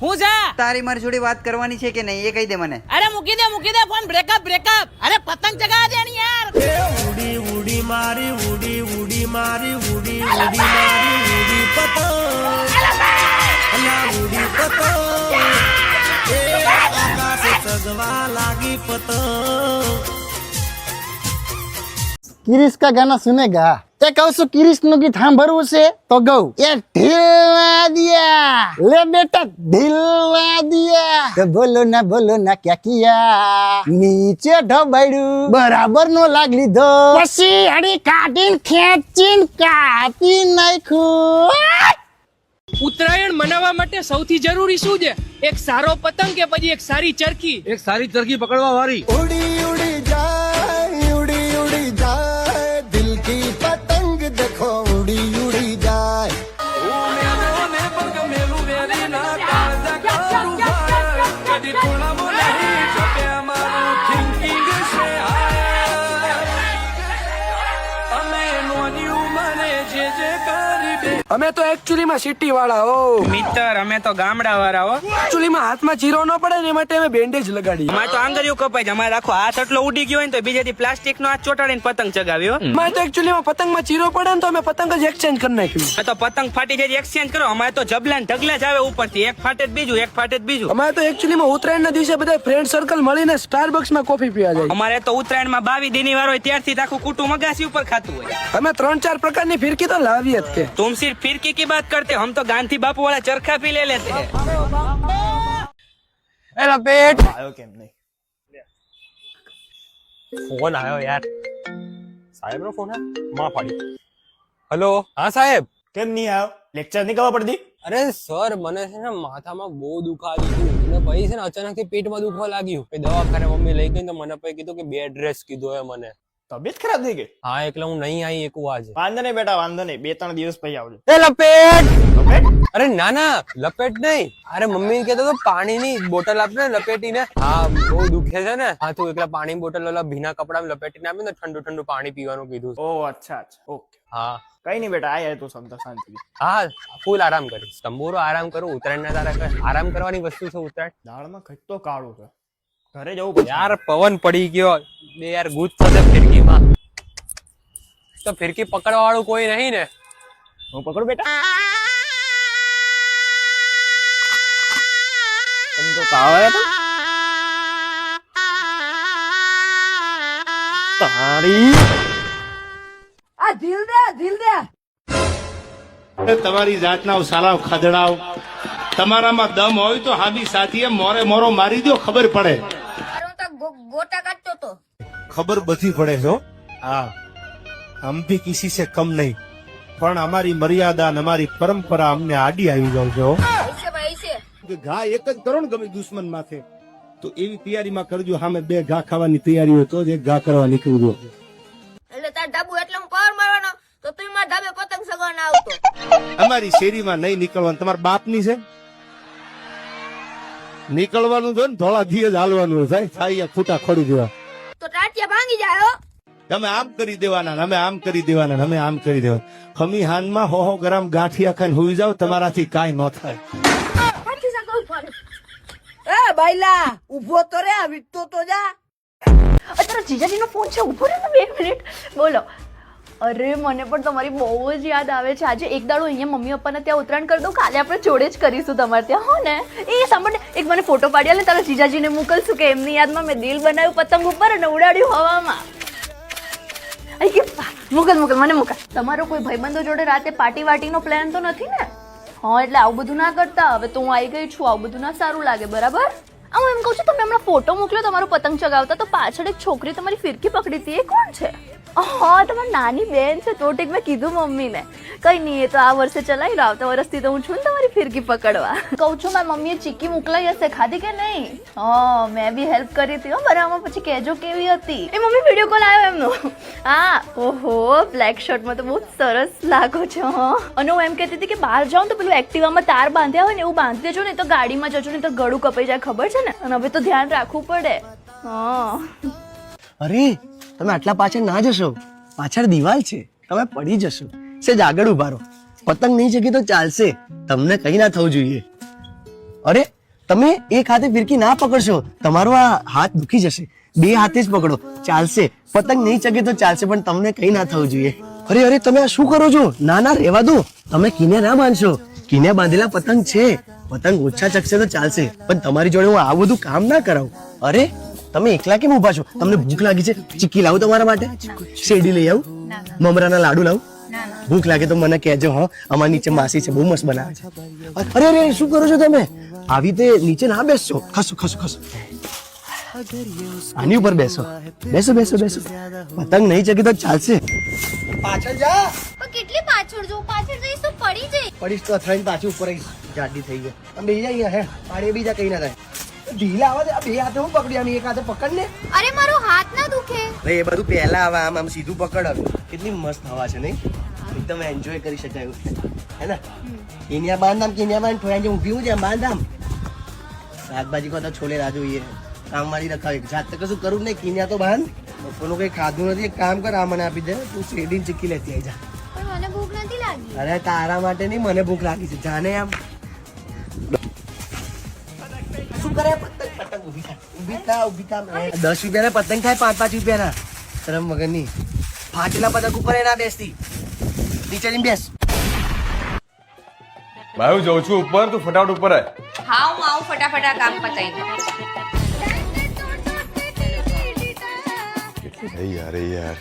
હું જા. તારી મારી જોડે વાત કરવાની છે કે નહીં એ કહી દે મને. અરે મૂકી દે મૂકી દે ફોન બ્રેકઅપ બ્રેકઅપ અરે પતંગ ચગાવા દે ને યાર. ઉડી ઉડી મારી ઉડી ઉડી મારી ઉડી ઉડી મારી ઉડી પતંગ. અલા ઉડી પતંગ. એ આકાશ સગવા લાગી પતંગ. કિરીશ કા ગાના સુનેગા એ કહું છું કિરીશનું ગીત સાંભળવું છે તો ગૌ. એ ઢીલવા દિયા. લે બેટા ઢીલવા દિયા. તો બોલો ના બોલો ના ક્યાં કિયા? નીચે ઢબાડ્યું બરાબર નો લાગ લીધો. પછી હડી કાઢીને ખેંચીને કાપી નાખ્યું. ઉત્તરાયણ મનાવવા માટે સૌથી જરૂરી શું છે? એક સારો પતંગ કે પછી એક સારી ચરખી? એક સારી ચરખી પકડવા વાળી. અમે તો એકચ્યુઅલી માં સિટી વાળા હો. મિત્ર અમે તો ગામડા વાળા હો. એકચ્યુઅલી માં હાથમાં જીરો ન પડે ને માટે અમે બેન્ડેજ લગાડી અમારે તો આંગળીઓ કપાય છે. અમારે આખો હાથ એટલો ઉડી ગયો હોય ને તો બીજેથી પ્લાસ્ટિક નો હાથ ચોટાડીને પતંગ ચગાવ્યો અમારે તો એકચ્યુઅલી માં પતંગમાં ચીરો પડે ને તો અમે પતંગ જ એક્સચેન્જ કરી નાખ્યું. તો પતંગ ફાટી જાય એક્સચેન્જ કરો. અમારે તો જબલા ને ઢગલા જ આવે ઉપરથી. એક ફાટે બીજું એક ફાટે બીજું. અમારે તો એકચ્યુઅલી માં ઉત્તરાયણ ના દિવસે બધા ફ્રેન્ડ સર્કલ મળીને સ્ટારબક્સમાં કોફી પીવા જાય. અમારે તો ઉત્તરાયણમાં બાવી દિની વાર હોય ત્યારથી આખું કુટુંબ અગાસી ઉપર ખાતું હોય. અમે ત્રણ ચાર પ્રકારની ફિરકી તો લાવીએ જ કે. તુમ फिरकी की बात करते हो हम तो गांधी बापू वाला चरखा भी ले लेते हैं એલા પેટ આવ્યો કેમ નહીં ફોન આવ્યો યાર સાહેબ નો ફોન માં પાડી હલો હા સાહેબ કેમ નહીં આવ્યો લેક્ચર નહીં ખબર પડતી અરે સર મને છે ને માથામાં બહુ દુખાવી ગયું અને પછી છે ને અચાનક થી પેટમાં દુખવા લાગ્યું પછી દવાખાને મમ્મી લઈ ગઈ તો મને પછી કીધું કે બે એડ્રેસ કીધું એ મને તબિયત ખરાબ થઈ ગઈ? હા એટલે હું નહીં આવી એકું આજે. વાંધો નહીં બેટા વાંધો નહીં. બે ત્રણ દિવસ પછી આવજો. એ લપેટ! લપેટ? અરે ના ના લપેટ નહીં. અરે મમ્મી કહેતો તો પાણીની બોટલ આપ ને લપેટીને. હા બહુ દુખે છે ને. હા તું એકલા પાણી બોટલ ઓલા ભીના કપડામાં લપેટીને આપી ને ઠંડુ ઠંડુ પાણી પીવાનું કીધું. ઓ અચ્છા અચ્છા. ઓકે. હા. કઈ નહીં બેટા આય તું સમજો શાંતિ. હા ફૂલ આરામ કરીશ. તંબુરો આરામ કરું ઉત્તરાયણ ના તારા આરામ કરવાની વસ્તુ છે ઉત્તરાયણ? દાળમાં કાળો કાળું છે. ઘરે જવું પડશે. યાર પવન પડી ગયો. બે યાર ગુજ થશે ફિરકીમાં. તો ફિરકી પકડવા વાળું કોઈ નહીં ને. હું પકડું બેટા? તને તો તાવ તારી? આ ઢીલ દે ઢીલ દે. તમારી જાતના સાલાવ ખદડાવ તમારામાં દમ હોય તો હાબી સાથીએ મોરે મોરો મારી દો ખબર પડે. ગોટા કાઢતો તો. ખબર બધી પડે છો હા. હમ ભી કિસી સે કમ નહીં. પણ અમારી મર્યાદા અને અમારી પરંપરા અમને આડી આવી જાવ છો કે ઘા એક જ કરો ને ગમે દુશ્મન માથે. તો એવી તૈયારીમાં કરજો સામે બે ઘા ખાવાની તૈયારી હોય તો જ એક ઘા કરવા નીકળજો એટલે તાર ધાબુ એટલે હું પાવર મારવાનો તો તું મારા ધાબે પતંગ સગવડ આવતો. અમારી શેરીમાં નહીં નીકળવાનું તમારા બાપની છે? નીકળવાનું છે ને ધોળા દિવસ હાલવાનું થાય થાય ખૂટા ખોડી દેવા. તો ટાટિયા ભાંગી જાય તમે આમ કરી દેવાના અમે આમ કરી દેવાના અમે આમ કરી દેવાના. ખમી હાનમાં હો હો ગરમ ગાંઠિયા ખાઈને હોઈ જાવ તમારાથી કાંઈ ન થાય. એ બાઈલા ઊભો તો રે વિકતો તો જા. અત્યારે જીજાજીનો ફોન છે ઊભો રહે બે મિનિટ. બોલો. અરે, મને પણ તમારી બહુ જ યાદ આવે છે. આજે એક દાડો અહીંયા મમ્મી પપ્પાને ત્યાં ઉત્તરાયણ કરી દઉં કાલે આપણે જોડે જ કરીશું તમારે ત્યાં. હો ને? એ સાંભળને, એક મને ફોટો પાડ્યા ને તારા જીજાજીને મોકલશું કે એમની યાદમાં મેં દિલ બનાવ્યું પતંગ ઉપર અને ઉડાડ્યું હવામાં. કે મોકલ મોકલ, મને મોકલ. તમારો કોઈ ભાઈબંધો જોડે રાતે પાર્ટી વાટીનો પ્લાન તો નથી ને? હા, એટલે આવું બધું ના કરતા. હવે તો હું આવી ગઈ છું. આવું બધું ના સારું લાગે, બરાબર? હું એમ કહું છું, તમે હમણાં ફોટો મોકલ્યો, તમારો પતંગ ચગાવતા, તો પાછળ એક છોકરી તમારી ફિરકી પકડી હતી. એ કોણ છે? હા તમારી નાની બેન છે, તો મેં કીધું મમ્મીને. કઈ નહીં, એ તો આ વર્ષે ચલાવી રહ્યો, આવતા વર્ષથી તો હું છું ને તમારી ફિરકી પકડવા. કહું છું, મારી મમ્મીએ ચીકી મોકલાઈ હશે, ખાધી કે નહીં? હા, મેં બી હેલ્પ કરી હતી, હો બરાબર પછી કહેજો કેવી હતી. એ મમ્મી વીડિયો કોલ આવ્યો એમનો. હા, ઓહો બ્લેક શર્ટમાં તો બહુ સરસ લાગો છો અને હું એમ કહેતી હતી કે બહાર જાઉં તો પેલું એક્ટિવામાં તાર બાંધ્યા હોય ને એવું બાંધી દેજો ને તો ગાડીમાં જજો ને તો ગળું કપાઈ જાય, ખબર છે ને? અને હવે તો ધ્યાન રાખવું પડે. હા. અરે તમે આટલા પાછળ ના જશો. પાછળ દિવાલ છે. તમે પડી જશો. સેજ આગળ ઊભા રહો. પતંગ નહીં ચગી તો ચાલશે. તમને કઈ ના થવું જોઈએ. અરે, તમે એક હાથે ફિરકી ના પકડશો. તમારો આ હાથ દુખી જશે. બે હાથે જ પકડો. ચાલશે. પતંગ નહીં ચગે તો ચાલશે, પણ તમને કઈ ના થવું જોઈએ. અરે અરે, તમે શું કરો છો? ના ના, રહેવા દો. તમે કિને ના બાંધશો કિને બાંધેલા પતંગ છે. પતંગ ઓછા ચકશે તો ચાલશે. પણ તમારી જોડે હું આ બધું કામ ના કરાવું. અરે, તમે એકલા કેમ ઊભા છો? તમને ભૂખ લાગી છે? ચીકી લાવું તમારા માટે? શેરડી લઈ આવું? મમરાના લાડુ લાવું? ભૂખ લાગે તો મને કહેજો, હા. અમારી નીચે માસી છે, બહુ મસ્ત બનાવે છે. અરે અરે શું કરો છો તમે? આવી રીતે નીચે ના બેસશો? ખસો ખસો ખસો. આની ઉપર બેસો. બેસો બેસો બેસો. પતંગ નહીં ચકી તો ચાલશે. પાછળ જા. કેટલી પાછળ જો? પાછળ જઈશ તો પડી જઈ પડીશ તો અથડાઈને પાછી ઉપર આવીશ. જાડી થઈ ગઈ. અમે બેસી જા હે? પાણી બીજા કઈ ના થાય. ઢીલા આવે આ બે હાથે હું પકડી આમ એક હાથે પકડ ને. અરે મારો હાથ ના દુખે. એ બધું પહેલા આવે આમ આમ સીધું પકડ હવે. કેટલી મસ્ત હવા છે નહીં? એકદમ એન્જોય કરી શકાય એવું. છે હે ને? કેનિયા બાંધ આમ કેન્યા બાંધ થોડા જે ઊભી હું છે આમ બાંધ આમ શાકભાજી કહો તો છોલે રાજુ એ કામ મારી રખાવી. જાતે કશું કરું નહીં. કિન્યા તો બાંધ. બપોરનું કઈ ખાધું નથી. એક કામ કર આ મને આપી દે. તું શેરડી ચીકી લેતી આવી જા. લાગી. અરે તારા માટે નહીં મને ભૂખ લાગી છે. જાને આમ. શું કરે? પતંગ પતંગ થા થા થા. દસ રૂપિયાના પતંગ થાય પાંચ પાંચ રૂપિયાના. શરમ વગરની ફાટેલા પતંગ ઉપર એ ના બેસતી. નીચે ની બેસ. ભાઈ હું જઉં છું ઉપર તું ફટાફટ ઉપર આય. હા હું આવું ફટાફટ આ કામ પતાવી યાર યાર.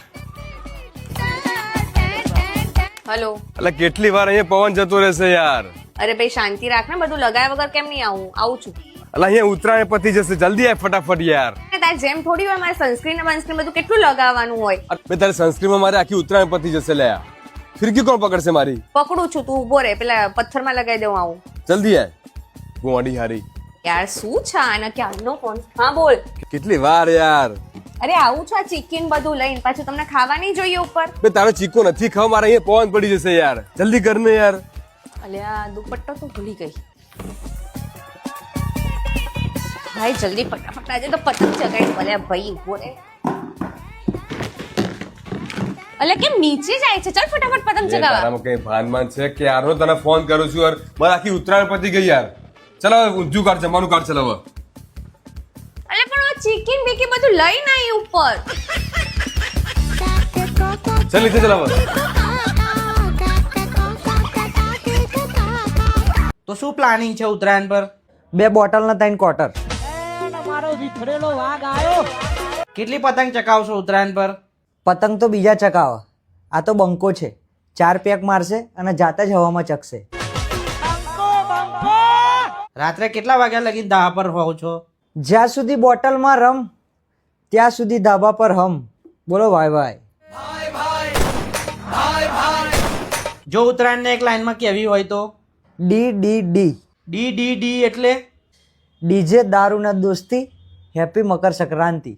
હલો. એટલે કેટલી વાર અહીંયા પવન જતો રહેશે યાર. અરે ભાઈ શાંતિ રાખ ને બધું લગાયા વગર કેમ નહીં આવું? આવું છું. એટલે અહીંયા ઉતરાય પતી જશે. જલ્દી આય ફટાફટ યાર. તારે જેમ થોડી હોય મારે સનસ્ક્રીન સનસ્ક્રીન બધું કેટલું લગાવવાનું હોય? બે તારી માં મારે આખી ઉતરાયણ પતી જશે લ્યા ફિરકી કોણ પકડશે મારી? પકડું છું તું ઊભો રે પેલા પથ્થરમાં લગાવી દઉં આવું. જલ્દી આય. ગોડી હારી. યાર શું છે આના? ક્યારનો ફોન હા બોલ. કેટલી વાર યાર. અરે આવું છું આ ચિકન બધું લઈને? પાછું તમને ખાવા નહીં જોઈએ ઉપર? બે તારો ચીકો નથી ખાવ મારે અહીંયા પવન પડી જશે યાર. જલ્દી કર ને યાર. અલ્યા દુપટ્ટો તો ભૂલી ગઈ. ભાઈ જલ્દી ફટાફટ આજે તો પતંગ ચગાઈ ભલે ભાઈ ઊભો રે અલે કેમ નીચે જાય છે? ચાલ ફટાફટ પતંગ ચગાવા. તારામાં કઈ ભાનમાન છે કે યાર? હું તને ફોન કરું છું યાર. મારે આખી ઉતરાયણ પતી ગઈ યાર. ચલો હવે ઊંધું કાઢ જમવાનું કાઢ ચલો હવે અલે પણ આ ચિકન બીકી બધું લઈને આવી ઉપર. ચાલ લીધે ચલાવ તો શું પ્લાનિંગ છે ઉત્તરાયણ પર? બે બોટલ ના ત્રણ ક્વાર્ટર કેટલી પતંગ ચકાવશો ઉત્તરાયણ પર? પતંગ તો બીજા ચકાવે આ તો બંકો છે. ચાર પેક મારશે અને જાતે જ હવામાં ચકશે. રાત્રે કેટલા વાગ્યા લગી દાહ પર હોવ છો? જ્યાં સુધી બોટલમાં રમ ત્યાં સુધી ધાબા પર હમ. બોલો ભાઈ ભાઈ. જો ઉત્તરાયણને એક લાઈનમાં કહેવી હોય તો? D D D D D D એટલે? ડીજે દારૂના દોસ્તી હેપી મકર સંક્રાંતિ.